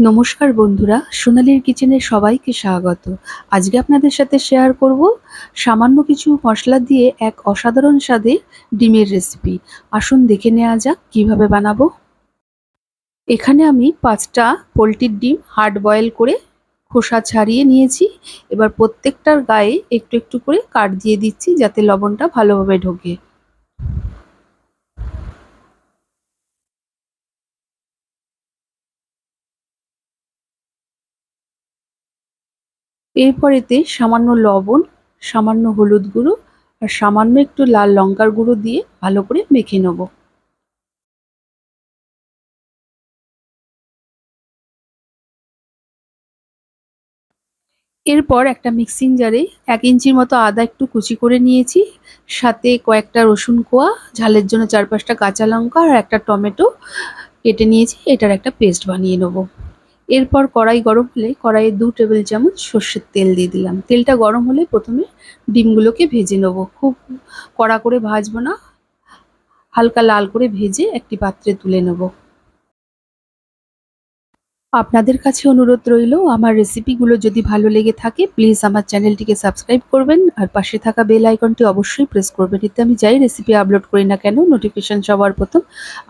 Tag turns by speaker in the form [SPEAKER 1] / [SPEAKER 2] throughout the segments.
[SPEAKER 1] নমস্কার বন্ধুরা, সোনালির কিচেনে সবাইকে স্বাগত। আজকে আপনাদের সাথে শেয়ার করব সামান্য কিছু মশলা দিয়ে এক অসাধারণ স্বাদে ডিমের রেসিপি আসুন দেখে নেওয়া যাক কীভাবে বানাবো। এখানে আমি পাঁচটা পোলট্রির ডিম হার্ড বয়েল করে খোসা ছাড়িয়ে নিয়েছি। এবার প্রত্যেকটার গায়ে একটু একটু করে কাট দিয়ে দিচ্ছি যাতে লবণটা ভালোভাবে ঢোকে। এরপর এতে সামান্য লবণ, সামান্য হলুদ গুঁড়ো আর সামান্য একটু লাল লঙ্কার গুঁড়ো দিয়ে ভালো করে মেখে নেব। এরপর একটা মিক্সিং জারে এক ইঞ্চির মতো আদা একটু কুচি করে নিয়েছি, সাথে কয়েকটা রসুন কোয়া, ঝালের জন্য চার পাঁচটা কাঁচা লঙ্কা আর একটা টমেটো কেটে নিয়েছি, এটার একটা পেস্ট বানিয়ে নেব। এরপর কড়াই গরম হলে কড়াইয়ে দু টেবিল চামচ সর্ষের তেল দিয়ে দিলাম। তেলটা গরম হলে প্রথমে ডিমগুলোকে ভেজে নেব। খুব কড়া করে ভাজবো না, হালকা লাল করে ভেজে একটি পাত্রে তুলে নেব। আপনাদের কাছে অনুরোধ রইল, আমার রেসিপিগুলো যদি ভালো লেগে থাকে প্লিজ আমার চ্যানেলটিকে সাবস্ক্রাইব করবেন, আর পাশে থাকা বেল আইকনটি অবশ্যই প্রেস করবেন, এতে আমি যাই রেসিপি আপলোড করি না কেন নোটিফিকেশান সবার প্রথম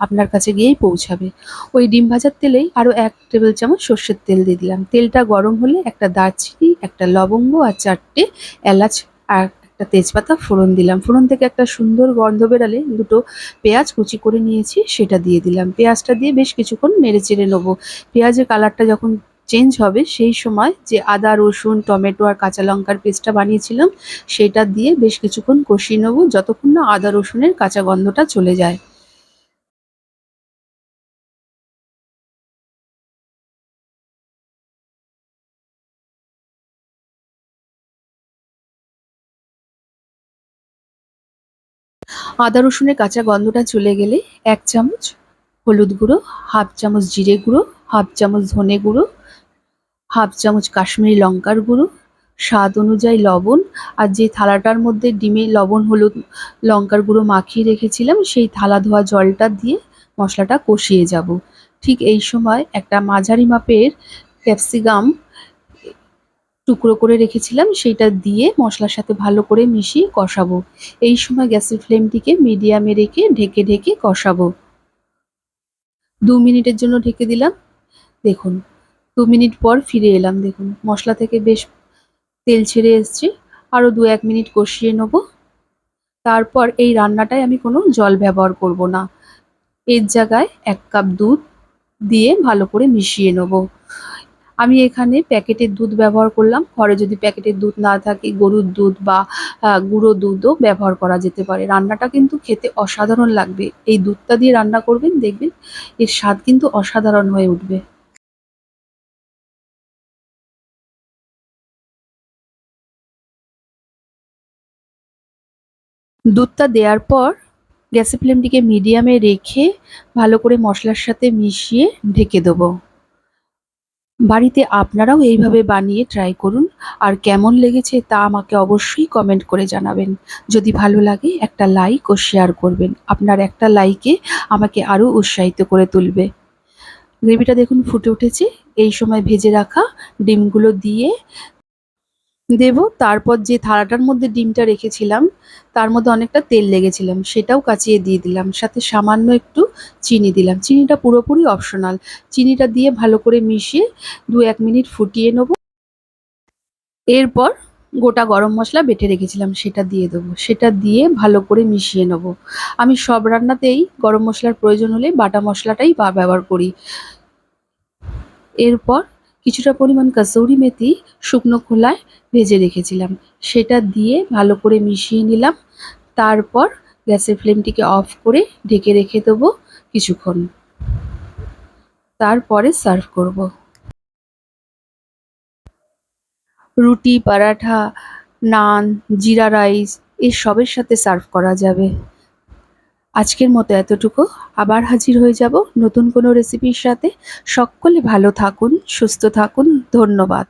[SPEAKER 1] আপনার কাছে গিয়েই পৌঁছাবে। ওই ডিম ভাজার তেলেই আরও এক টেবিল চামচ সর্ষের তেল দিয়ে দিলাম। তেলটা গরম হলে একটা দারচিনি, একটা লবঙ্গ আর চারটে এলাচ আর একটা তেজপাতা, ফোড়ন দিলাম। ফোড়ন থেকে একটা সুন্দর গন্ধ বেরালে দুটো পেঁয়াজ কুচি করে নিয়েছি, সেটা দিয়ে দিলাম। পেঁয়াজটা দিয়ে বেশ কিছুক্ষণ নেড়ে চেড়ে নেব। পেঁয়াজের কালারটা যখন চেঞ্জ হবে, সেই সময় যে আদা, রসুন, টমেটো আর কাঁচা লঙ্কার পেস্টটা বানিয়েছিলাম, সেটা দিয়ে বেশ কিছুক্ষণ কষিয়ে নেব, যতক্ষণ না আদা, রসুনের কাঁচা গন্ধটা চলে যায়। আদা রসুনের কাঁচা গন্ধটা চলে গেলে এক চামচ হলুদ গুঁড়ো, হাফ চামচ জিরে গুঁড়ো, হাফ চামচ ধনে গুঁড়ো, হাফ চামচ কাশ্মীরি লঙ্কার গুঁড়ো, স্বাদ অনুযায়ী লবণ আর যে থালাটার মধ্যে ডিমে লবণ, হলুদ, লঙ্কার গুঁড়ো মাখিয়ে রেখেছিলাম, সেই থালা ধোয়া জলটা দিয়ে মশলাটা কষিয়ে যাব। ঠিক এই সময় একটা মাঝারি মাপের ক্যাপসিকাম টুকরো করে রেখেছিলাম সেইটা দিয়ে মশলার সাথে ভালো করে মিশিয়ে কষাবো। এই সময় গ্যাসের ফ্লেমটিকে মিডিয়ামে রেখে ঢেকে ঢেকে কষাবো। দু মিনিটের জন্য ঢেকে দিলাম। দেখুন, দু মিনিট পর ফিরে এলাম, দেখুন। মশলা থেকে বেশ তেল ছেড়ে এসছে। আরও দু এক মিনিট কষিয়ে নেব। তারপর এই রান্নাটায় আমি কোনো জল ব্যবহার করব না। এর জায়গায় এক কাপ দুধ দিয়ে ভালো করে মিশিয়ে নেব। আমি এখানে প্যাকেটের দুধ ব্যবহার করলাম। ঘরে যদি প্যাকেটের দুধ না থাকে, গরুর দুধ বা গুঁড়ো দুধও ব্যবহার করা যেতে পারে। রান্নাটা কিন্তু খেতে অসাধারণ লাগবে। এই দুধটা দিয়ে রান্না করবেন, দেখবেন এর স্বাদ কিন্তু অসাধারণ হয়ে উঠবে। দুধটা দেওয়ার পর গ্যাসের ফ্লেমটিকে মিডিয়ামে রেখে ভালো করে মশলার সাথে মিশিয়ে ঢেকে দেবো। বাড়িতে আপনারাও এইভাবে বানিয়ে ট্রাই করুন। আর কেমন লেগেছে তা আমাকে অবশ্যই কমেন্ট করে জানাবেন। যদি ভালো লাগে একটা লাইক ও শেয়ার করবেন। আপনার একটা লাইকে আমাকে আরও উৎসাহিত করে তুলবে। গ্রেভিটা দেখুন ফুটে উঠেছে। এই সময় ভেজে রাখা ডিমগুলো দিয়ে দেব। তারপর যে থালাটার মধ্যে ডিমটা রেখেছিলাম, তার মধ্যে অনেকটা তেল লেগেছিলাম, সেটাও কাচিয়ে দিয়ে দিলাম। সাথে সামান্য একটু চিনি দিলাম। চিনিটা পুরোপুরি অপশনাল চিনিটা দিয়ে ভালো করে মিশিয়ে দু এক মিনিট ফুটিয়ে নেব। এরপর গোটা গরম মশলা বেটে রেখেছিলাম, সেটা দিয়ে দেবো। সেটা দিয়ে ভালো করে মিশিয়ে নেব। আমি সব রান্নাতেই গরম মশলার প্রয়োজন হলে বাটা মশলাটাই ব্যবহার করি। এরপর কিছুটা পরিমাণ কাসৌরি মেথি শুকনো খোলায় ভেজে রেখেছিলাম। সেটা দিয়ে ভালো করে মিশিয়ে নিলাম। তারপর গ্যাসের ফ্লেমটিকে অফ করে ঢেকে রেখে দেবো কিছুক্ষণ। তারপরে সার্ভ করব। রুটি, পরাঠা, নান, জিরা রাইস এর সবের সাথে সার্ভ করা যাবে। আজকের মতো এতটুকু। আবার হাজির হয়ে যাব নতুন কোনো রেসিপির সাথে। সকলে ভালো থাকুন, সুস্থ থাকুন। ধন্যবাদ।